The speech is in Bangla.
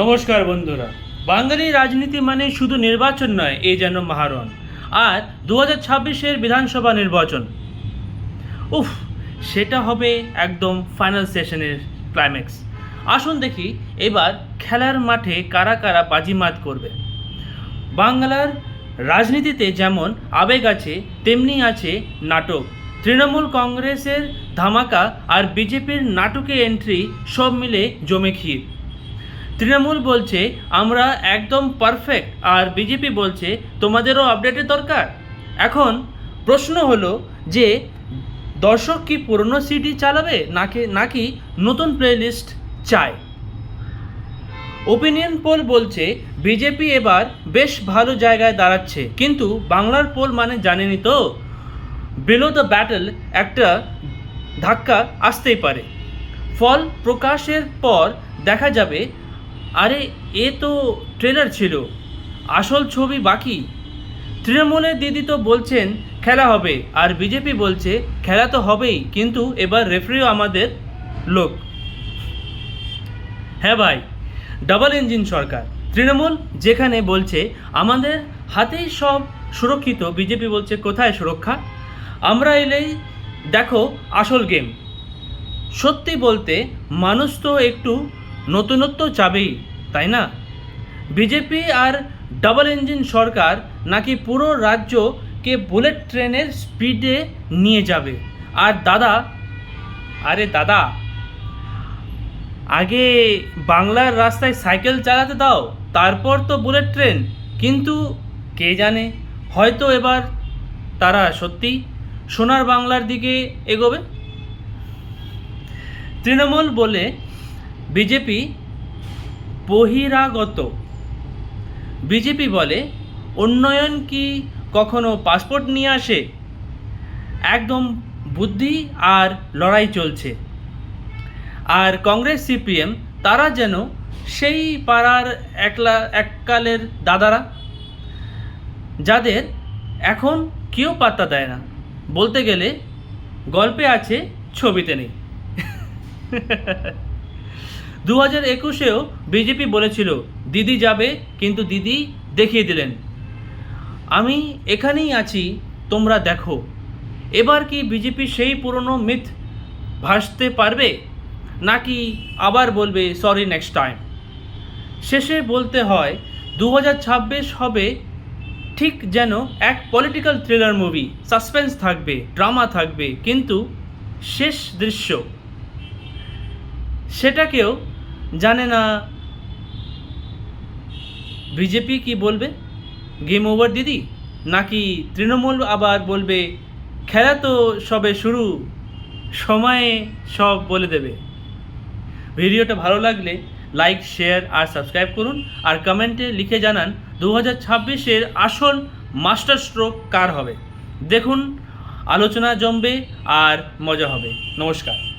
নমস্কার বন্ধুরা। বাঙালি রাজনীতি মানে শুধু নির্বাচন নয় এই যেন মাহারণ। আর দু হাজার ছাব্বিশের বিধানসভা নির্বাচন। উফ, সেটা হবে একদম ফাইনাল সেশনের ক্লাইম্যাক্স আসুন দেখি, এবার খেলার মাঠে কারা কারা বাজিমাত করবে। বাংলার রাজনীতিতে যেমন আবেগ আছে, তেমনি আছে নাটক। তৃণমূল কংগ্রেসের ধামাকা আর বিজেপির নাটকে এন্ট্রি সব মিলে জমে ক্ষীর। তৃণমূল বলছে, আমরা একদম পারফেক্ট আর বিজেপি বলছে, তোমাদেরও আপডেটের দরকার এখন প্রশ্ন হলো যে, দর্শক কি পুরনো সিডি চালাবে? নাকি নাকি নতুন প্লেলিস্ট চায়? ওপিনিয়ন পোল বলছে, বিজেপি এবার বেশ ভালো জায়গায় দাঁড়াচ্ছে। কিন্তু বাংলার পোল মানে জানেনি তো বিলো দ্য ব্যাটল একটা ধাক্কা আসতেই পারে। ফল প্রকাশের পর দেখা যাবে আরে, এ তো ট্রেলার ছিল। আসল ছবি বাকি। তৃণমূলের দিদি তো বলছেন, খেলা হবে। আর বিজেপি বলছে, খেলা তো হবেই, কিন্তু এবার রেফারিও আমাদের লোক। হ্যাঁ ভাই ডাবল ইঞ্জিন সরকার। তৃণমূল যেখানে বলছে, আমাদের হাতেই সব সুরক্ষিত। বিজেপি বলছে, কোথায় সুরক্ষা? আমরা এলেই দেখো আসল গেম সত্যি বলতে, মানুষ তো একটু নতুনত্ব চাবেই, তাই না? বিজেপি আর ডাবল ইঞ্জিন সরকার নাকি পুরো রাজ্যকে বুলেট ট্রেনের স্পিডে নিয়ে যাবে? আর দাদা, আরে দাদা, আগে বাংলার রাস্তায় সাইকেল চালাতে দাও, তারপর তো বুলেট ট্রেন। কিন্তু কে জানে, হয়তো এবার তারা সত্যি সোনার বাংলার দিকে এগোবে? তৃণমূল বলে বিজেপি বহিরাগত। বিজেপি বলে, উন্নয়ন কি কখনো পাসপোর্ট নিয়ে আসে? একদম বুদ্ধি আর লড়াই চলছে। আর কংগ্রেস সিপিএম, তারা যেন সেই পাড়ার একলা, এককালের দাদারা, যাদের এখন কেউ পাত্তা দেয় না। বলতে গেলে গল্পে আছে ছবিতে নেই। দু হাজার একুশেও বিজেপি বলেছিল, দিদি যাবে, কিন্তু দিদি দেখিয়ে দিলেন। আমি এখানেই আছি, তোমরা দেখো। এবার কি বিজেপি সেই পুরনো মিথ ভাসতে পারবে? নাকি আবার বলবে, সরি নেক্সট টাইম শেষে বলতে হয় দু হাজার ছাব্বিশ হবে ঠিক যেন এক পলিটিক্যাল থ্রিলার মুভি সাসপেন্স থাকবে ড্রামা থাকবে, কিন্তু শেষ দৃশ্য। সেটাকেও জানে না। বিজেপি কি বলবে? গেম ওভার দিদি? নাকি তৃণমূল আবার বলবে, খেলা তো সবে শুরু, সময়ে সব বলে দেবে ভিডিওটা ভালো লাগলে লাইক শেয়ার আর সাবস্ক্রাইব করুন আর কমেন্টে লিখে জানান দু হাজার ছাব্বিশের আসল মাস্টার স্ট্রোক কার হবে। দেখুন, আলোচনা জমবে আর মজা হবে। নমস্কার।